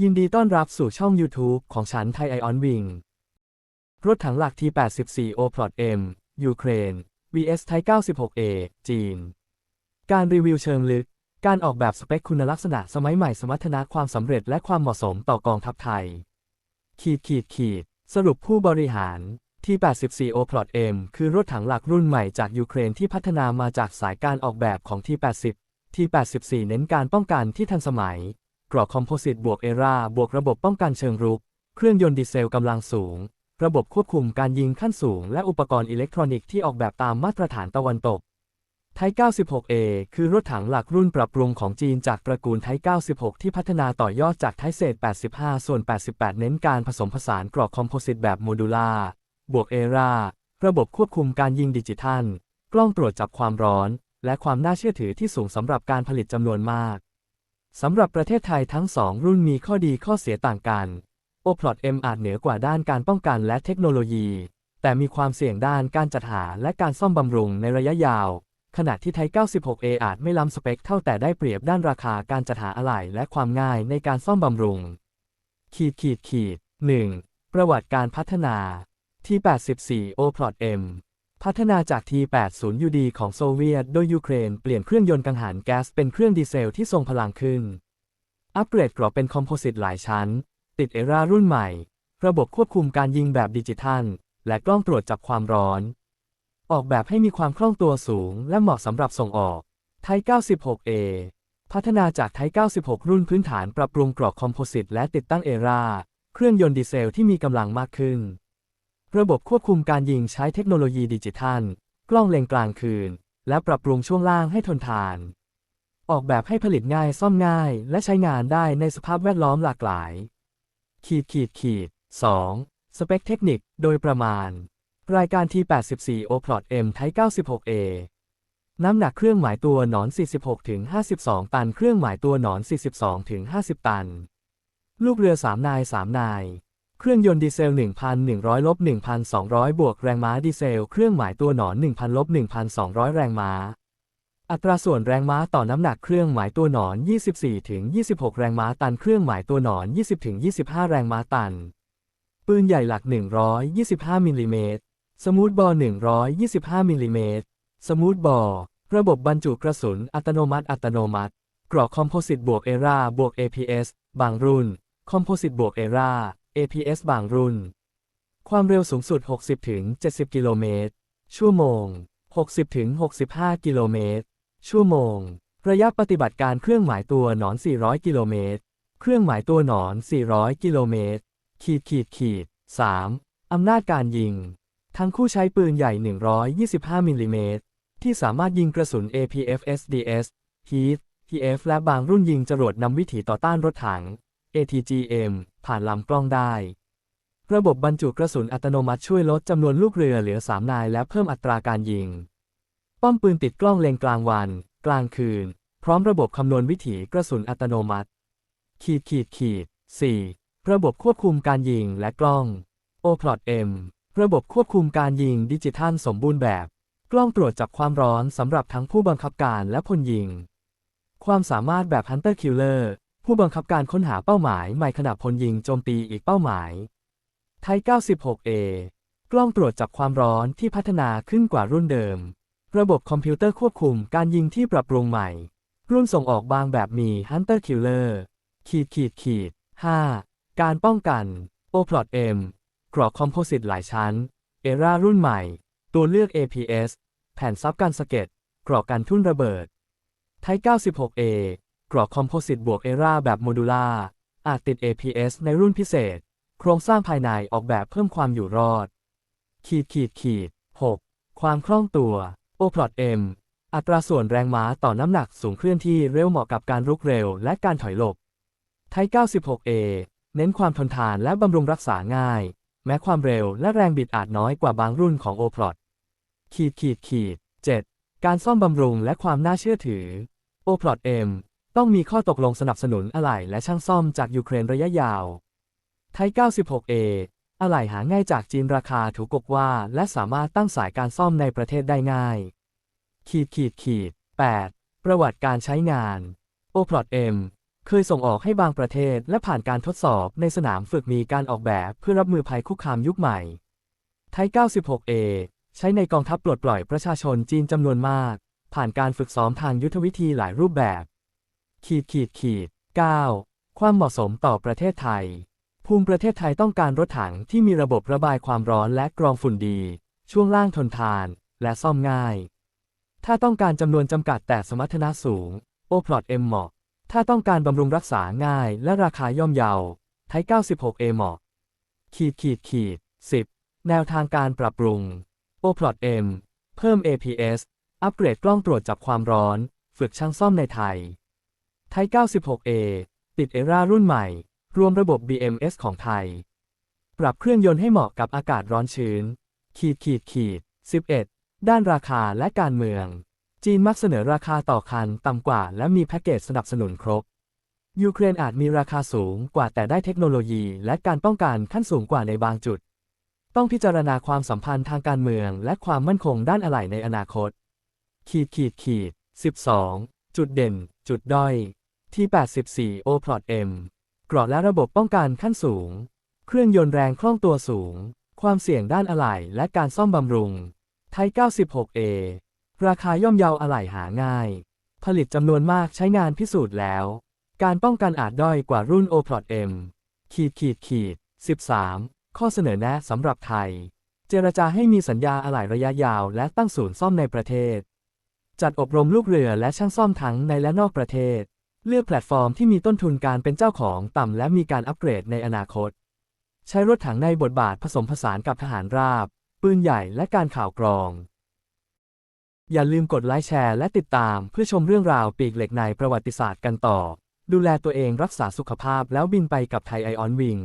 ยินดีต้อนรับสู่ช่อง YouTube ของฉันไทยไอออนวิงรถถังหลัก T84 o p l o t M ยูเครน vs ไทย 96A จีน การรีวิวเชิงลึก การออกแบบสเปคคุณลักษณะสมัยใหม่สมรรถนะความสำเร็จและความเหมาะสมต่อกองทัพไทย ขีดขีดขีด สรุปผู้บริหาร T84 o p l o t M คือรถถังหลักรุ่นใหม่จากยูเครนที่พัฒนามาจากสายการออกแบบของ T80 T84 เน้นการป้องกันที่ทันสมัย กรอบคอมโพสิตบวกเอราบวกระบบป้องกันเชิงรุก เครื่องยนต์ดีเซลกำลังสูง ระบบควบคุมการยิงขั้นสูง และอุปกรณ์อิเล็กทรอนิกส์ที่ออกแบบตามมาตรฐานตะวันตกไทย 96A คือรถถังหลักรุ่นปรับปรุงของจีนจากตระกูลไทย 96 ที่พัฒนาต่อยอดจากไทยเศษ 85 ส่วน 88 เน้นการผสมผสานกรอบคอมโพสิตแบบโมดูล่า บวกเอราระบบควบคุมการยิงดิจิทัล กล้องตรวจจับความร้อน และความน่าเชื่อถือที่สูงสำหรับการผลิตจำนวนมาก สำหรับประเทศไทยทั้งสองรุ่นมีข้อดีข้อเสียต่างกัน o p l o t M อาจเหนือกว่าด้านการป้องกันและเทคโนโลยี แต่มีความเสี่ยงด้านการจัดหาและการซ่อมบำรุงในระยะยาว ขณะที่ไทย 96A อาจไม่ล้ำสเปคเท่าแต่ได้เปรียบด้านราคาการจัดหาอะไหล่และความง่ายในการซ่อมบำรุง ขีดขีดขีด 1. ประวัติการพัฒนา T84 o p l o t M พัฒนาจาก T80UD ของโซเวียต โดยยูเครนเปลี่ยนเครื่องยนต์กังหันแก๊สเป็นเครื่องดีเซลที่ทรงพลังขึ้น อัปเกรดกรอบเป็นคอมโพสิตหลายชั้น ติดเอรารุ่นใหม่ ระบบควบคุมการยิงแบบดิจิทัล และกล้องตรวจจับความร้อน ออกแบบให้มีความคล่องตัวสูง และเหมาะสำหรับส่งออก ไทย 96A พัฒนาจากไทย 96 รุ่นพื้นฐานปรับปรุงกรอบคอมโพสิตและติดตั้งเอราเครื่องยนต์ดีเซลที่มีกำลังมากขึ้น ระบบควบคุมการยิงใช้เทคโนโลยีดิจิทัล กล้องเลนกลางคืน และปรับปรุงช่วงล่างให้ทนทาน ออกแบบให้ผลิตง่ายซ่อมง่าย และใช้งานได้ในสภาพแวดล้อมหลากหลาย ขีดขีดขีด 2. สเปคเทคนิค โดยประมาณ รายการ T84 o p l o t M Type 96A น้ำหนักเครื่องหมายตัวหนอน 46-52 ตัน เครื่องหมายตัวหนอน 42-50 ตัน ลูกเรือ 3 นาย 3 นาย เครื่องยนต์ดีเซล 1,100ลบ1,200 บวกแรงม้าดีเซล เครื่องหมายตัวหนอน 1,000ลบ1,200 แรงม้า อัตราส่วนแรงม้าต่อน้ำหนักเครื่องหมายตัวหนอน 24-26 แรงม้าตัน เครื่องหมายตัวหนอน 20-25 แรงม้าตัน ปืนใหญ่หลัก 125 มิลลิเมตร สมูทบอล125 มิลลิเมตร สมูทบอลระบบบรรจุกระสุนอัตโนมัติ อัตโนมัติ กรอกคอมโพสิตบวกเอราบวก APS บางรุ่น คอมโพสิตบวกเอรา APS บางรุ่น ความเร็วสูงสุด 60-70 กิโลเมตร ชั่วโมง 60-65 กิโลเมตร ชั่วโมง ระยะปฏิบัติการเครื่องหมายตัวหนอน 400 กิโลเมตร เครื่องหมายตัวหนอน 400 กิโลเมตร ขีดขีดขีด 3. อำนาจการยิง ทั้งคู่ใช้ปืนใหญ่ 125 มิลลิเมตร ที่สามารถยิงกระสุน APF SDS Heat TF และบางรุ่นยิงจรวดนำวิถีต่อต้านรถถัง ATGM ผ่านลำกล้องได้ ระบบบรรจุกระสุนอัตโนมัติช่วยลดจำนวนลูกเรือเหลือ 3 นายและเพิ่มอัตราการยิง ป้อมปืนติดกล้องเลนกลางวัน กลางคืน พร้อมระบบคำนวณวิถีกระสุนอัตโนมัติ ขีดขีดขีด 4. ระบบควบคุมการยิงและกล้อง o p l o t M ระบบควบคุมการยิงดิจิทัลสมบูรณ์แบบ กล้องตรวจจับความร้อนสำหรับทั้งผู้บังคับการและพลยิง ความสามารถแบบ Hunter Killer ผู้บังคับการค้นหาเป้าหมายใหม่ขณะพลยิงโจมตีอีกเป้าหมาย ไทย 96A กล้องตรวจจับความร้อนที่พัฒนาขึ้นกว่ารุ่นเดิม ระบบคอมพิวเตอร์ควบคุมการยิงที่ปรับปรุงใหม่ รุ่นส่งออกบางแบบมี Hunter Killer ขีดขีดขีด 5. การป้องกัน o p l o t M กรอบคอมโพสิตหลายชั้น เอรารุ่นใหม่ ตัวเลือก APS แผ่นซับการสะเก็ดกรอบการทุ่นระเบิด ไทย 96A กรอบคอมโพสิตบวกเอราแบบโมดูล่าอาจติด APS ในรุ่นพิเศษ โครงสร้างภายในออกแบบเพิ่มความอยู่รอด ขีดขีดขีด 6. ความคล่องตัว o p l o t M อัตราส่วนแรงม้าต่อน้ำหนักสูงเคลื่อนที่เร็วเหมาะกับการรุกเร็วและการถอยหลบ ไทย 96A เน้นความทนทานและบำรุงรักษาง่าย แม้ความเร็วและแรงบิดอาจน้อยกว่าบางรุ่นของ o p l o t ขีดขีดขีด 7. การซ่อมบำรุงและความน่าเชื่อถือ o p l o t M ต้องมีข้อตกลงสนับสนุนอะไหล่และช่างซ่อมจากยูเครนระยะยาว ไทย 96A อะไหล่หาง่ายจากจีนราคาถูกกว่า และสามารถตั้งสายการซ่อมในประเทศได้ง่าย ขีดขีดขีด 8. ประวัติการใช้งาน o p l o t M เคยส่งออกให้บางประเทศและผ่านการทดสอบในสนามฝึกมีการออกแบบเพื่อรับมือภัยคุกคามยุคใหม่ ไทย 96A ใช้ในกองทัพปลดปล่อยประชาชนจีนจำนวนมาก ผ่านการฝึกซ้อมทางยุทธวิธีหลายรูปแบบ ขีดขีดขีด 9. ความเหมาะสมต่อประเทศไทย ภูมิประเทศไทยต้องการรถถังที่มีระบบระบายความร้อนและกรองฝุ่นดี ช่วงล่างทนทานและซ่อมง่าย ถ้าต้องการจำนวนจำกัดแต่สมรรถนะสูง โอพลอตเอ็มเหมาะ ถ้าต้องการบำรุงรักษาง่ายและราคาย่อมเยา ไทย 96A เหมาะ ขีดขีดขีด 10. แนวทางการปรับปรุง โอพลอต M เพิ่ม APS อัปเกรดกล้องตรวจจับความร้อน ฝึกช่างซ่อมในไทย ไทย 96A ติดเอรารุ่นใหม่ รวมระบบ BMS ของไทย ปรับเครื่องยนต์ให้เหมาะกับอากาศร้อนชื้น ขีดขีดขีด 11 ด้านราคาและการเมือง จีนมักเสนอราคาต่อคันต่ำกว่า และมีแพ็กเกจสนับสนุนครบ ยูเครนอาจมีราคาสูงกว่าแต่ได้เทคโนโลยี และการป้องกันขั้นสูงกว่าในบางจุด ต้องพิจารณาความสัมพันธ์ทางการเมือง และความมั่นคงด้านอะไหล่ในอนาคต ขีดขีดขีด 12 จุดเด่น จุดด้อย ที่ 84 O Plot M เกราะและระบบป้องกันขั้นสูง เครื่องยนต์แรงคล่องตัวสูง ความเสี่ยงด้านอะไหล่และการซ่อมบำรุง ไทย 96A ราคาย่อมเยาอะไหล่หาง่าย ผลิตจำนวนมากใช้งานพิสูจน์แล้ว การป้องกันอาจด้อยกว่ารุ่น O Plot M ขีดขีดขีด 13 ข้อเสนอแนะสำหรับไทย เจรจาให้มีสัญญาอะไหล่ระยะยาวและตั้งศูนย์ซ่อมในประเทศ จัดอบรมลูกเรือและช่างซ่อมทั้งในและนอกประเทศ เลือกแพลตฟอร์มที่มีต้นทุนการเป็นเจ้าของต่ำและมีการอัปเกรดในอนาคต ใช้รถถังในบทบาทผสมผสานกับทหารราบ ปืนใหญ่และการข่าวกรอง อย่าลืมกดไลค์แชร์และติดตามเพื่อชมเรื่องราวปีกเหล็กในประวัติศาสตร์กันต่อ ดูแลตัวเองรักษาสุขภาพแล้วบินไปกับไทยไอออนวิง